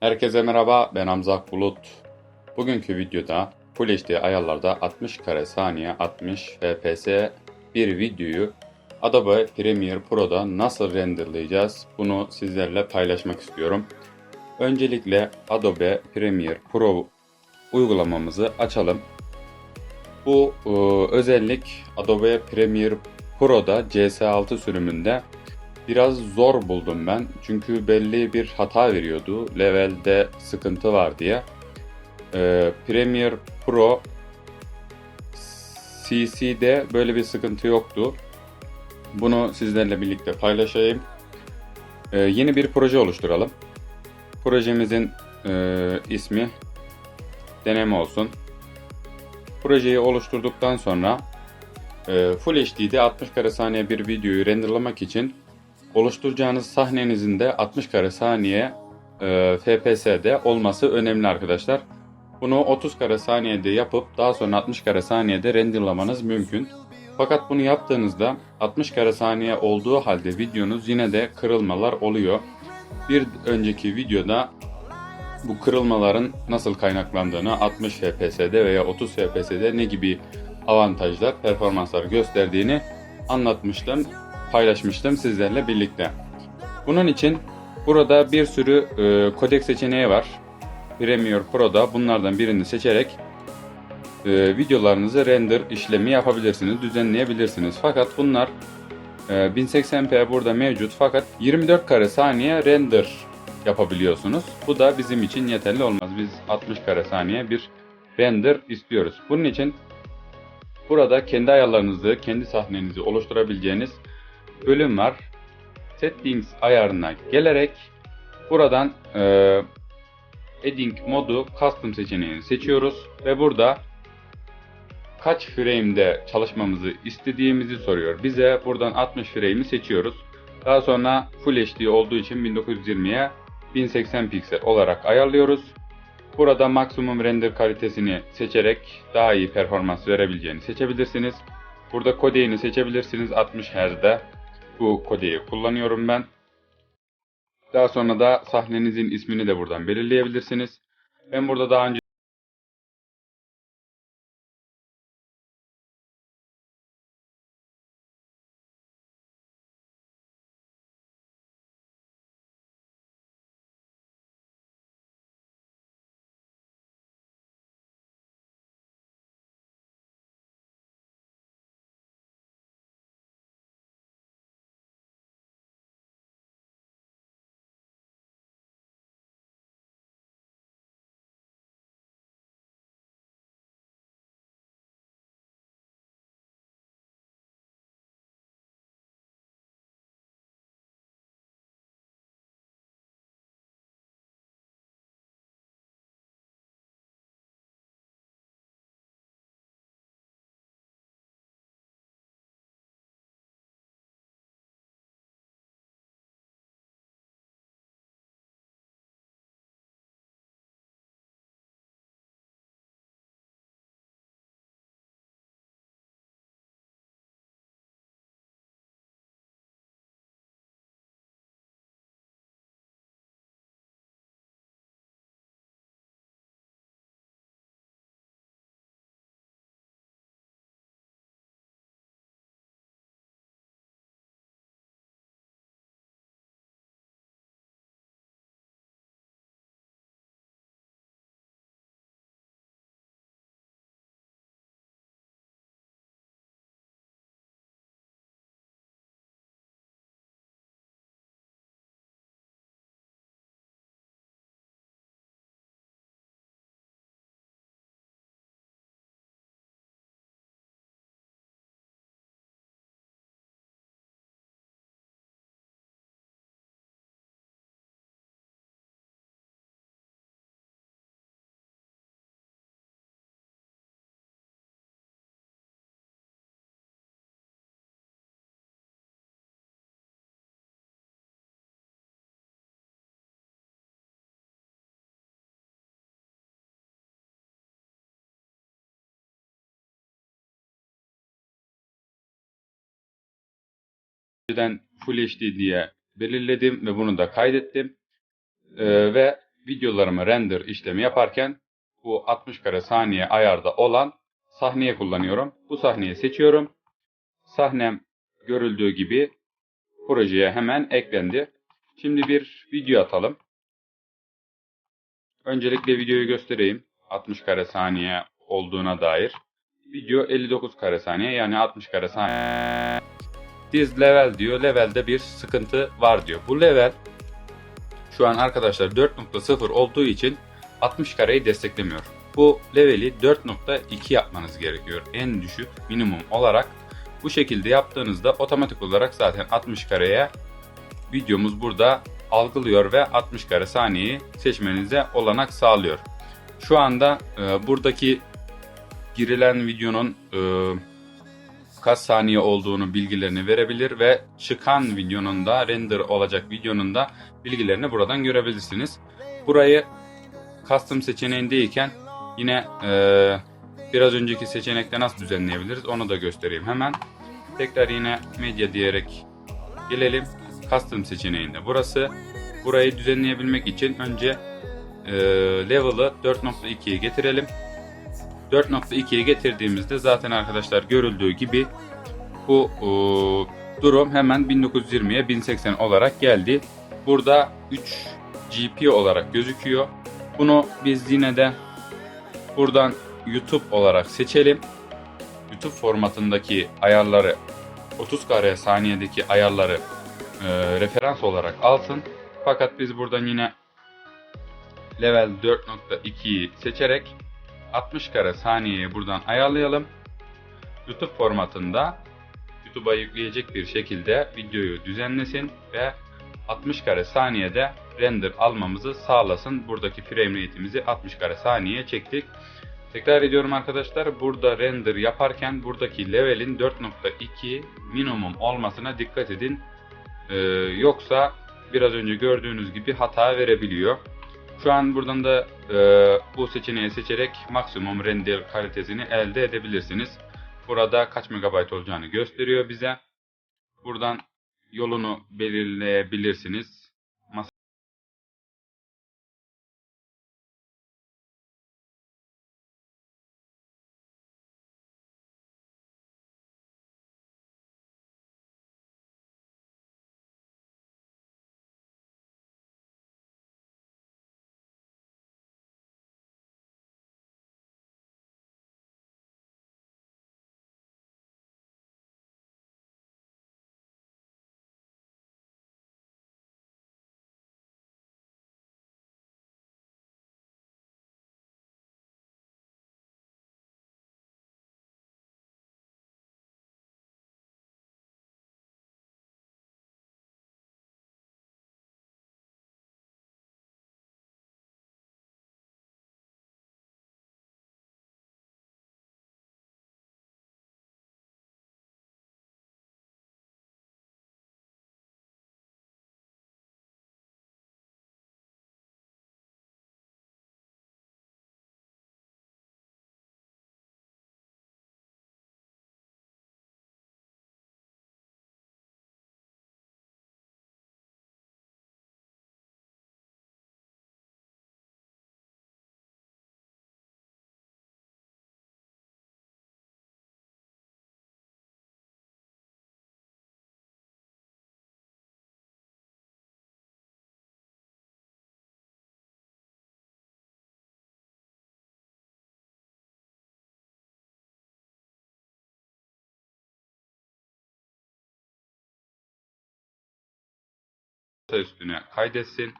Herkese merhaba, ben Hamza Bulut. Bugünkü videoda Full HD ayarlarda 60 kare saniye 60 fps bir videoyu Adobe Premiere Pro'da nasıl renderlayacağız bunu sizlerle paylaşmak istiyorum. Öncelikle Adobe Premiere Pro uygulamamızı açalım. Bu e, özellik Adobe Premiere Pro'da CS6 sürümünde biraz zor buldum ben. Çünkü belli bir hata veriyordu. Levelde sıkıntı var diye. Ee, Premiere Pro CC'de böyle bir sıkıntı yoktu. Bunu sizlerle birlikte paylaşayım. Ee, yeni bir proje oluşturalım. Projemizin e, ismi deneme olsun. Projeyi oluşturduktan sonra e, Full HD'de 60 kare saniye bir videoyu renderlamak için oluşturacağınız sahnenizin de 60 kare saniye e, FPS'de olması önemli arkadaşlar. Bunu 30 kare saniyede yapıp daha sonra 60 kare saniyede renderlamanız mümkün. Fakat bunu yaptığınızda 60 kare saniye olduğu halde videonuz yine de kırılmalar oluyor. Bir önceki videoda bu kırılmaların nasıl kaynaklandığını 60 FPS'de veya 30 FPS'de ne gibi avantajlar, performanslar gösterdiğini anlatmıştım paylaşmıştım sizlerle birlikte. Bunun için burada bir sürü e, kodek seçeneği var. Premiere Pro'da bunlardan birini seçerek e, videolarınızı render işlemi yapabilirsiniz, düzenleyebilirsiniz. Fakat bunlar e, 1080p burada mevcut fakat 24 kare saniye render yapabiliyorsunuz. Bu da bizim için yeterli olmaz. Biz 60 kare saniye bir render istiyoruz. Bunun için burada kendi ayarlarınızı, kendi sahnenizi oluşturabileceğiniz bölüm var. Settings ayarına gelerek buradan e, Adding modu Custom seçeneğini seçiyoruz ve burada kaç frame'de çalışmamızı istediğimizi soruyor. Bize buradan 60 frame'i seçiyoruz. Daha sonra Full HD olduğu için 1920'ye 1080 piksel olarak ayarlıyoruz. Burada maksimum render kalitesini seçerek daha iyi performans verebileceğini seçebilirsiniz. Burada kodeğini seçebilirsiniz 60 Hz'de bu kodeyi kullanıyorum ben. Daha sonra da sahnenizin ismini de buradan belirleyebilirsiniz. Ben burada daha önce önceden Full HD diye belirledim ve bunu da kaydettim. Ee, ve videolarımı render işlemi yaparken bu 60 kare saniye ayarda olan sahneye kullanıyorum. Bu sahneyi seçiyorum. Sahnem görüldüğü gibi projeye hemen eklendi. Şimdi bir video atalım. Öncelikle videoyu göstereyim. 60 kare saniye olduğuna dair. Video 59 kare saniye yani 60 kare saniye. Diz level diyor. Levelde bir sıkıntı var diyor. Bu level şu an arkadaşlar 4.0 olduğu için 60 kareyi desteklemiyor. Bu leveli 4.2 yapmanız gerekiyor. En düşük minimum olarak. Bu şekilde yaptığınızda otomatik olarak zaten 60 kareye videomuz burada algılıyor ve 60 kare saniyeyi seçmenize olanak sağlıyor. Şu anda e, buradaki girilen videonun e, kaç saniye olduğunu bilgilerini verebilir ve çıkan videonun da render olacak videonun da bilgilerini buradan görebilirsiniz. Burayı custom seçeneğindeyken yine e, biraz önceki seçenekte nasıl düzenleyebiliriz onu da göstereyim hemen. Tekrar yine medya diyerek gelelim. Custom seçeneğinde burası. Burayı düzenleyebilmek için önce e, level'ı 4.2'ye getirelim. 4.2'ye getirdiğimizde zaten arkadaşlar görüldüğü gibi bu e, durum hemen 1920'ye 1080 olarak geldi. Burada 3 GP olarak gözüküyor. Bunu biz yine de buradan YouTube olarak seçelim. YouTube formatındaki ayarları 30 kare saniyedeki ayarları e, referans olarak alsın. Fakat biz buradan yine level 4.2'yi seçerek 60 kare saniyeyi buradan ayarlayalım. YouTube formatında YouTube'a yükleyecek bir şekilde videoyu düzenlesin ve 60 kare saniyede render almamızı sağlasın. Buradaki frame rate'imizi 60 kare saniyeye çektik. Tekrar ediyorum arkadaşlar. Burada render yaparken buradaki level'in 4.2 minimum olmasına dikkat edin. Ee, yoksa biraz önce gördüğünüz gibi hata verebiliyor. Şu an buradan da e, bu seçeneği seçerek maksimum render kalitesini elde edebilirsiniz. Burada kaç megabayt olacağını gösteriyor bize. Buradan yolunu belirleyebilirsiniz. Üstüne kaydetsin.